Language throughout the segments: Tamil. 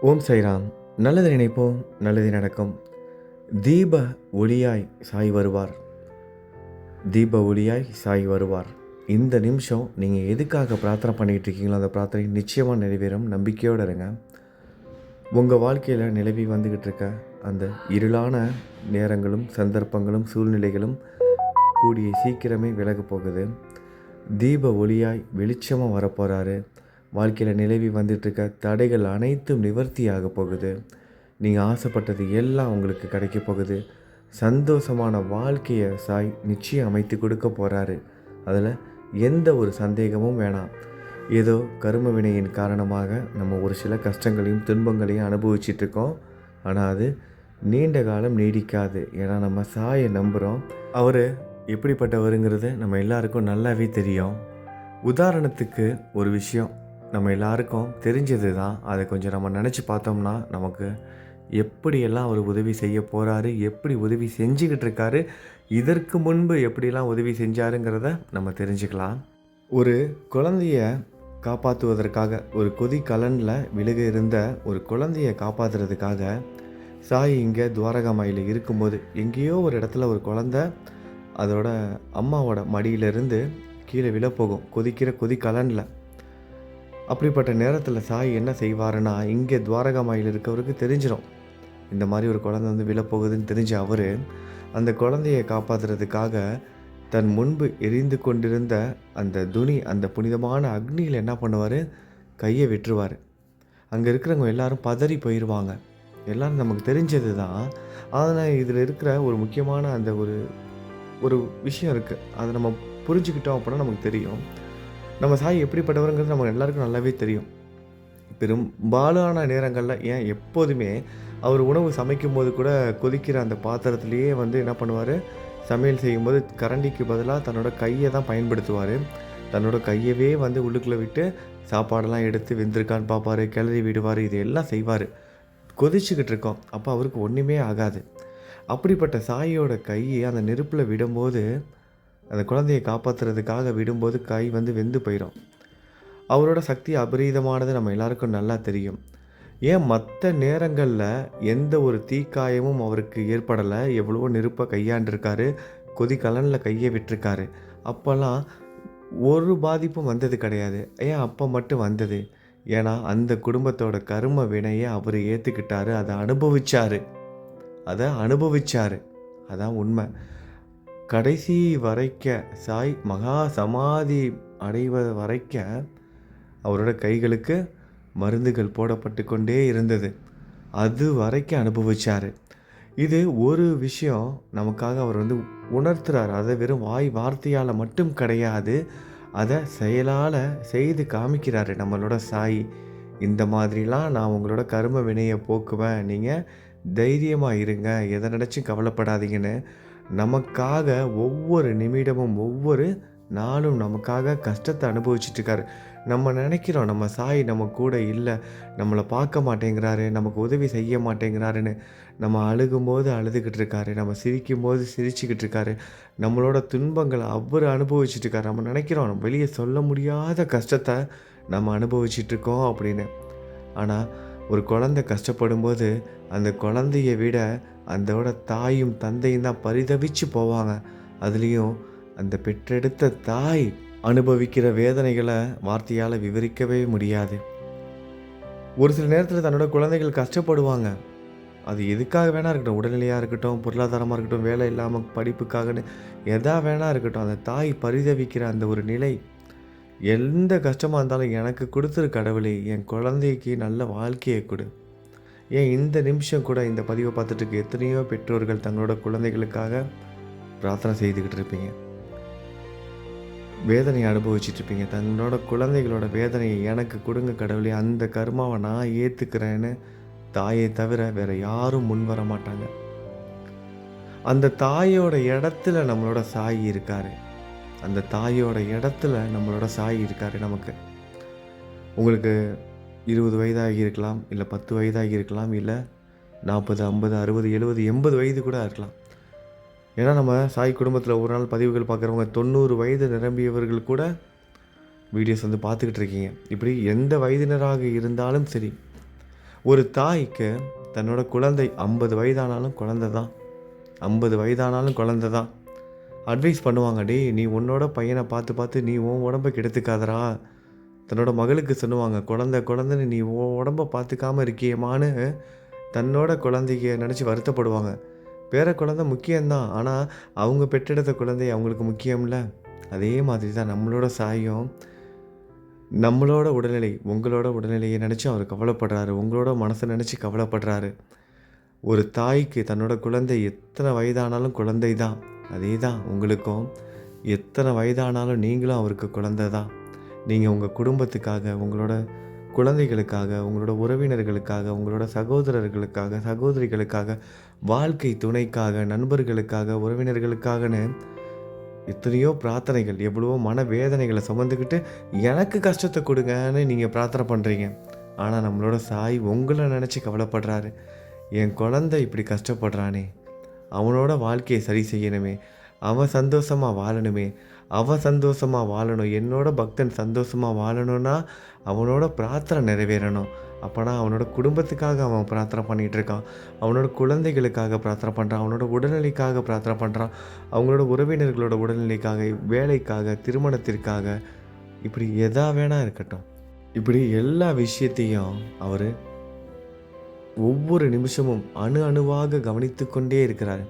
ஓம் சைராம். நல்லது நினைப்போம் நல்லது நடக்கும். தீப ஒளியாய் சாய் வருவார். தீப ஒளியாய் சாய் வருவார். இந்த நிமிஷம் நீங்கள் எதுக்காக பிரார்த்தனை பண்ணிகிட்டு இருக்கீங்களோ அந்த பிரார்த்தனை நிச்சயமாக நிறைவேறும். நம்பிக்கையோடு இருங்க. உங்கள் வாழ்க்கையில் நிலவி வந்துக்கிட்டு இருக்க அந்த இருளான நேரங்களும் சந்தர்ப்பங்களும் சூழ்நிலைகளும் கூடிய சீக்கிரமே விலக போகுது. தீப ஒளியாய் வெளிச்சமாக வரப்போகிறாரு வாழ்க்கையில் நிலவி வந்துட்டுருக்க தடைகள் அனைத்தும் நிவர்த்தியாக போகுது. நீங்கள் ஆசைப்பட்டது எல்லாம் உங்களுக்கு கிடைக்க போகுது. சந்தோஷமான வாழ்க்கையை சாய் நிச்சயம் அமைத்து கொடுக்க போகிறாரு அதில் எந்த ஒரு சந்தேகமும் வேணாம். ஏதோ கரும வினையின் காரணமாக நம்ம ஒரு சில கஷ்டங்களையும் துன்பங்களையும் அனுபவிச்சிட்ருக்கோம் ஆனால் அது நீண்ட காலம் நீடிக்காது. ஏன்னா நம்ம சாயை நம்புகிறோம் அவர் எப்படிப்பட்டவருங்கிறது நம்ம எல்லாருக்கும் நல்லாவே தெரியும். உதாரணத்துக்கு ஒரு விஷயம். நம்ம எல்லாருக்கும் தெரிஞ்சது தான் அதை கொஞ்சம் நம்ம நினச்சி பார்த்தோம்னா நமக்கு எப்படியெல்லாம் அவர் உதவி செய்ய போகிறாரு எப்படி உதவி செஞ்சுக்கிட்டு இருக்காரு இதற்கு முன்பு எப்படிலாம் உதவி செஞ்சாருங்கிறத நம்ம தெரிஞ்சுக்கலாம். ஒரு குழந்தைய காப்பாற்றுவதற்காக ஒரு கொதி கலனில் விழுக இருந்த ஒரு குழந்தைய காப்பாற்றுறதுக்காக சாய் இங்கே துவாரகாமாயில் இருக்கும்போது எங்கேயோ ஒரு இடத்துல ஒரு குழந்த அதோட அம்மாவோட மடியிலிருந்து கீழே விழப்போகும். கொதிக்கிற கொதி கலனில் அப்படிப்பட்ட நேரத்தில் சாய் என்ன செய்வாருன்னா இங்கே துவாரகாமாயில் இருக்கவருக்கு தெரிஞ்சிடும் இந்த மாதிரி ஒரு குழந்தை வந்து விழப்போகுதுன்னு தெரிஞ்ச அவர் அந்த குழந்தையை காப்பாற்றுறதுக்காக தன் முன்பு எரிந்து கொண்டிருந்த அந்த துணி அந்த புனிதமான அக்னியில் என்ன பண்ணுவார்? கையை விட்டுருவார். அங்கே இருக்கிறவங்க எல்லாரும் பதறி போயிடுவாங்க எல்லாரும் நமக்கு தெரிஞ்சது தான் ஆனால் இதில் இருக்கிற ஒரு முக்கியமான அந்த ஒரு ஒரு விஷயம் இருக்குது அதை நம்ம புரிஞ்சுக்கிட்டோம் அப்படின்னா நமக்கு தெரியும். நம்ம சாய் எப்படிப்பட்டவருங்கிறது நம்ம எல்லாருக்கும் நல்லாவே தெரியும். பெரும்பாலான நேரங்களில் ஏன் எப்போதுமே அவர் உணவு சமைக்கும் போது கூட கொதிக்கிற அந்த பாத்திரத்துலேயே வந்து என்ன பண்ணுவார்? சமையல் செய்யும்போது கரண்டிக்கு பதிலாக தன்னோட கையை தான் பயன்படுத்துவார். தன்னோட கையவே வந்து உள்ளுக்குள்ளே விட்டு சாப்பாடெல்லாம் எடுத்து வெந்திருக்கான்னு பார்ப்பார் கிளறி விடுவார் இது எல்லாம் செய்வார். கொதிச்சுக்கிட்டு இருக்கோம். அப்போ அவருக்கு ஒன்றுமே ஆகாது. அப்படிப்பட்ட சாயோட கையை அந்த நெருப்பில் விடும்போது அந்த குழந்தையை காப்பாற்றுறதுக்காக விடும்போது கை வந்து வெந்து போயிடும் அவரோட சக்தி அபரீதமானது நம்ம எல்லாருக்கும் நல்லா தெரியும். ஏன் மற்ற நேரங்களில் எந்த ஒரு தீக்காயமும் அவருக்கு ஏற்படலை? எவ்வளவோ நெருப்பை கையாண்டிருக்காரு. கொதிக்கலனில் கையை விட்டுருக்காரு. அப்போல்லாம் ஒரு பாதிப்பும் வந்தது கிடையாது. ஏன் அப்போ மட்டும் வந்தது? ஏன்னா அந்த குடும்பத்தோட கரும வினையை அவர் ஏற்றுக்கிட்டாரு அதை அனுபவிச்சாரு. அதை அனுபவிச்சாரு. அதான் உண்மை. கடைசி வரைக்க சாய் மகா சமாதி அடைவ வரைக்க அவரோட கைகளுக்கு மருந்துகள் போடப்பட்டு கொண்டே இருந்தது. அது வரைக்கும் அனுபவிச்சார். இது ஒரு விஷயம் நமக்காக அவர் வந்து உணர்த்துறார். அதை வெறும் வாய் வார்த்தையால் மட்டும் கிடையாது. அதை செயலால் செய்து காமிக்கிறாரு நம்மளோட சாய். இந்த மாதிரிலாம் நான் உங்களோட கரும வினையை போக்குவேன். நீங்கள் தைரியமாக இருங்க. எதை நினச்சும் கவலைப்படாதீங்கன்னு நமக்காக ஒவ்வொரு நிமிடமும் ஒவ்வொரு நாளும் நமக்காக கஷ்டத்தை அனுபவிச்சிட்ருக்காரு நம்ம நினைக்கிறோம் நம்ம சாய் நம்ம கூட இல்லை நம்மளை பார்க்க மாட்டேங்கிறாரு நமக்கு உதவி செய்ய மாட்டேங்கிறாருன்னு நம்ம அழுகும்போது அழுதுகிட்டு இருக்காரு நம்ம சிரிக்கும்போது சிரிச்சுக்கிட்டு இருக்காரு நம்மளோட துன்பங்களை அவர் அனுபவிச்சிட்டுருக்காரு. நம்ம நினைக்கிறோம் நம்ம வெளியே சொல்ல முடியாத கஷ்டத்தை நம்ம அனுபவிச்சிட்ருக்கோம் அப்படின்னு. ஆனால் ஒரு குழந்தை கஷ்டப்படும்போது அந்த குழந்தைய விட அதோட தாயும் தந்தையும் தான் பரிதவிச்சு போவாங்க. அதுலேயும் அந்த பெற்றெடுத்த தாய் அனுபவிக்கிற வேதனைகளை வார்த்தையால் விவரிக்கவே முடியாது. ஒரு சில நேரத்தில் தன்னோட குழந்தைகள் கஷ்டப்படுவாங்க. அது எதுக்காக வேணா இருக்கட்டும் உடல்நிலையாக இருக்கட்டும் பொருளாதாரமாக இருக்கட்டும் வேலை இல்லாமல் படிப்புக்காகன்னு எதா வேணா இருக்கட்டும் அந்த தாய் பரிதவிக்கிற அந்த ஒரு நிலை எந்த கஷ்டமாக இருந்தாலும் எனக்கு கொடுத்துரு கடவுளே என் குழந்தைக்கு நல்ல வாழ்க்கையை கொடு. ஏன் இந்த நிமிஷம் கூட இந்த பதிவை பார்த்துட்டு எத்தனையோ பெற்றோர்கள் தங்களோட குழந்தைகளுக்காக பிரார்த்தனை செய்துக்கிட்டு இருப்பீங்க. வேதனையை அனுபவிச்சுட்டு இருப்பீங்க. தன்னோட குழந்தைகளோட வேதனையை எனக்கு கொடுங்க கடவுளே அந்த கர்மாவை நான் ஏற்றுக்கிறேன்னு தாயை தவிர வேற யாரும் முன் வர மாட்டாங்க அந்த தாயோட இடத்துல நம்மளோட சாயி இருக்காரு. அந்த தாயோட இடத்துல நம்மளோட சாய் இருக்காரு நமக்கு. உங்களுக்கு இருபது வயதாகி இருக்கலாம் இல்லை பத்து வயதாகி இருக்கலாம் இல்லை நாற்பது ஐம்பது அறுபது எழுபது எண்பது வயது கூட இருக்கலாம். ஏன்னா நம்ம சாய் குடும்பத்தில் ஒரு நாள் பதிவுகள் பார்க்குறவங்க தொண்ணூறு வயது நிரம்பியவர்கள் கூட வீடியோஸ் வந்து பார்த்துக்கிட்டு இருக்கீங்க. இப்படி எந்த வயதினராக இருந்தாலும் சரி ஒரு தாய்க்கு தன்னோட குழந்தை ஐம்பது வயதானாலும் குழந்தை தான் ஐம்பது வயதானாலும் குழந்தை தான் அட்வைஸ் பண்ணுவாங்க டே நீ உன்னோட பையனை பார்த்து பார்த்து நீ உன் உடம்பை கெடுத்துக்காதரா தன்னோட மகளுக்கு சொல்லுவாங்க குழந்தை குழந்தைன்னு நீ உன் உடம்பை பார்த்துக்காம இருக்கியமான்னு. தன்னோட குழந்தைய நினச்சி வருத்தப்படுவாங்க. பேர குழந்தை முக்கியம்தான் ஆனால் அவங்க பெற்றெடுத்த குழந்தை அவங்களுக்கு முக்கியம்ல. அதே மாதிரி தான் நம்மளோட சாயம் நம்மளோட உடல்நிலை உங்களோட உடல்நிலையை நினச்சி அவர் கவலைப்படுறாரு. உங்களோட மனசை நினச்சி கவலைப்படுறாரு. ஒரு தாய்க்கு தன்னோட குழந்தை எத்தனை வயதானாலும் குழந்தை தான் அதே தான் உங்களுக்கும். எத்தனை வயதானாலும் நீங்களும் அவருக்கு குழந்தை தான் நீங்கள் உங்கள் குடும்பத்துக்காக உங்களோட குழந்தைகளுக்காக உங்களோட உறவினர்களுக்காக உங்களோட சகோதரர்களுக்காக சகோதரிகளுக்காக வாழ்க்கை துணைக்காக நண்பர்களுக்காக உறவினர்களுக்காகன்னு எத்தனையோ பிரார்த்தனைகள் எவ்வளவோ மனவேதனைகளை சுமந்துக்கிட்டு எனக்கு கஷ்டத்தை கொடுங்கன்னு நீங்கள் பிரார்த்தனை பண்ணுறீங்க ஆனால் நம்மளோட சாய் உங்களை நினச்சி கவலைப்படுறாரு. என் குழந்தை இப்படி கஷ்டப்படுறானே. அவனோட வாழ்க்கையை சரி செய்யணுமே. அவன் சந்தோஷமாக வாழணுமே. அவன் சந்தோஷமாக வாழணும். என்னோட பக்தன் சந்தோஷமாக வாழணும்னா அவனோட பிரார்த்தனை நிறைவேறணும். அப்போனா அவனோட குடும்பத்துக்காக அவன் பிரார்த்தனை பண்ணிகிட்டு இருக்கான். அவனோட குழந்தைகளுக்காக பிரார்த்தனை பண்ணுறான் அவனோட உடல்நிலைக்காக பிரார்த்தனை பண்ணுறான் அவங்களோட உறவினர்களோட உடல்நிலைக்காக வேலைக்காக திருமணத்திற்காக இப்படி எதா வேணா இருக்கட்டும். இப்படி எல்லா விஷயத்தையும் அவர் ஒவ்வொரு நிமிஷமும் அணு அணுவாக கவனித்து கொண்டே இருக்கிறார்.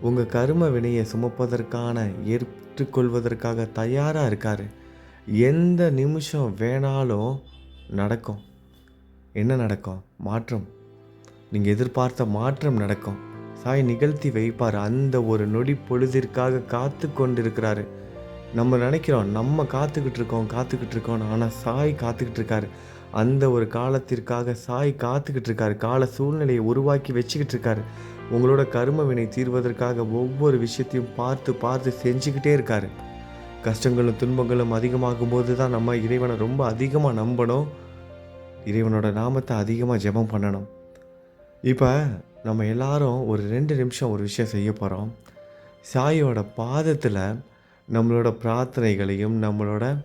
உங்கள் கரும வினையை சுமப்பதற்கான ஏற்றுக்கொள்வதற்காக தயாராக இருக்கார். எந்த நிமிஷம் வேணாலும் நடக்கும். என்ன நடக்கும்? மாற்றம். நீங்கள் எதிர்பார்த்த மாற்றம் நடக்கும். சாய் நிகழ்த்தி வைப்பார். அந்த ஒரு நொடி பொழுதிற்காக காத்து கொண்டிருக்கிறாரு. நம்ம நினைக்கிறோம் நம்ம காத்துக்கிட்டு இருக்கோம் காத்துக்கிட்டு இருக்கோம் ஆனால் சாய் காத்துக்கிட்டு இருக்காரு. அந்த ஒரு காலத்திற்காக சாய் காத்துக்கிட்டு இருக்காரு. கால சூழ்நிலையை உருவாக்கி வச்சுக்கிட்டு இருக்காரு. உங்களோட கரும வினை தீர்வதற்காக ஒவ்வொரு விஷயத்தையும் பார்த்து பார்த்து செஞ்சுக்கிட்டே இருக்காரு. கஷ்டங்களும் துன்பங்களும் அதிகமாகும் போது தான் நம்ம இறைவனை ரொம்ப அதிகமாக நம்பணும். இறைவனோட நாமத்தை அதிகமாக ஜெபம் பண்ணணும். இப்போ நம்ம எல்லாரும் ஒரு ரெண்டு நிமிஷம் ஒரு விஷயம் செய்ய போகிறோம் சாயோட பாதத்தில் நம்மளோட பிரார்த்தனைகளையும் நம்மளோட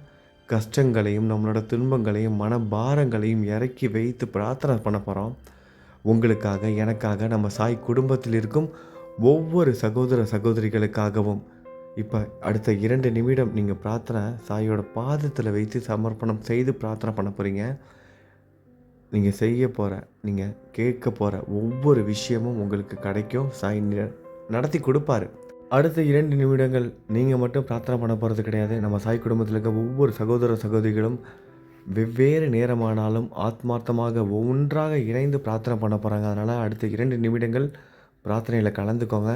கஷ்டங்களையும் நம்மளோட துன்பங்களையும் மனபாரங்களையும் இறக்கி வைத்து பிரார்த்தனை பண்ண போகிறோம் உங்களுக்காக எனக்காக நம்ம சாய் குடும்பத்தில் இருக்கும் ஒவ்வொரு சகோதர சகோதரிகளுக்காகவும் இப்போ அடுத்த இரண்டு நிமிடம் நீங்கள் பிரார்த்தனை சாயோட பாதத்தில் வைத்து சமர்ப்பணம் செய்து பிரார்த்தனை பண்ண போகிறீங்க நீங்கள் செய்ய போகிற நீங்கள் கேட்க போகிற ஒவ்வொரு விஷயமும் உங்களுக்கு கிடைக்கும். சாய் நடத்தி கொடுப்பாரு. அடுத்த இரண்டு நிமிடங்கள் நீங்கள் மட்டும் பிரார்த்தனை பண்ண போகிறது கிடையாது. நம்ம சாய் குடும்பத்தில் இருக்க ஒவ்வொரு சகோதர சகோதரிகளும் வெவ்வேறு நேரமானாலும் ஆத்மார்த்தமாக ஒன்றாக இணைந்து பிரார்த்தனை பண்ண போகிறாங்க அதனால் அடுத்த இரண்டு நிமிடங்கள் பிரார்த்தனையில் கலந்துக்கோங்க.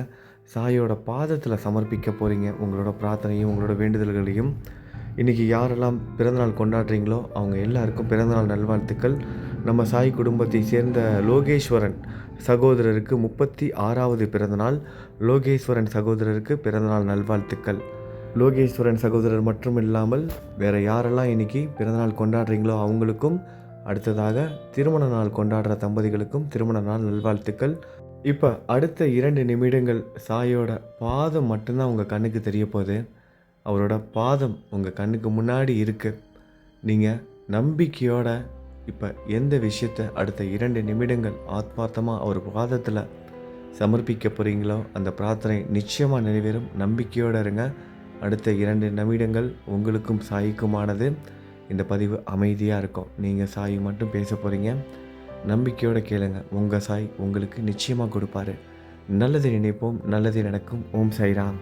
சாயோட பாதத்தில் சமர்ப்பிக்க போகிறீங்க உங்களோட பிரார்த்தனையும் உங்களோட வேண்டுதல்களையும். இன்றைக்கி யாரெல்லாம் பிறந்தநாள் கொண்டாடுறீங்களோ அவங்க எல்லாருக்கும் பிறந்தநாள் நல்வாழ்த்துக்கள். நம்ம சாய் குடும்பத்தை சேர்ந்த லோகேஸ்வரன் சகோதரருக்கு முப்பத்தி ஆறாவது பிறந்தநாள் லோகேஸ்வரன் சகோதரருக்கு பிறந்தநாள் நல்வாழ்த்துக்கள். லோகேஸ்வரன் சகோதரர் மட்டும் இல்லாமல் வேறு யாரெல்லாம் இன்னைக்கு பிறந்தநாள் கொண்டாடுறீங்களோ அவங்களுக்கும் அடுத்ததாக திருமண நாள் கொண்டாடுற தம்பதிகளுக்கும் திருமண நாள் நல்வாழ்த்துக்கள். இப்போ அடுத்த இரண்டு நிமிடங்கள் சாயோட பாதம் மட்டும்தான் உங்கள் கண்ணுக்கு தெரிய போகுது அவரோட பாதம் உங்கள் கண்ணுக்கு முன்னாடி இருக்குது நீங்கள் நம்பிக்கையோட இப்போ எந்த விஷயத்தை அடுத்த இரண்டு நிமிடங்கள் ஆத்மார்த்தமாக அவர் பாதத்தில் சமர்ப்பிக்க போகிறீங்களோ அந்த பிரார்த்தனை நிச்சயமாக நிறைவேறும். நம்பிக்கையோடு இருங்க. அடுத்த இரண்டு நிமிடங்கள் உங்களுக்கும் சாய்க்குமானது. இந்த பதிவு அமைதியாக இருக்கும். நீங்கள் சாய் மட்டும் பேச போகிறீங்க நம்பிக்கையோடு கேளுங்க. உங்கள் சாய் உங்களுக்கு நிச்சயமாக கொடுப்பாரு. நல்லது நினைப்போம். நல்லது நடக்கும். ஓம் சாய்ராம்.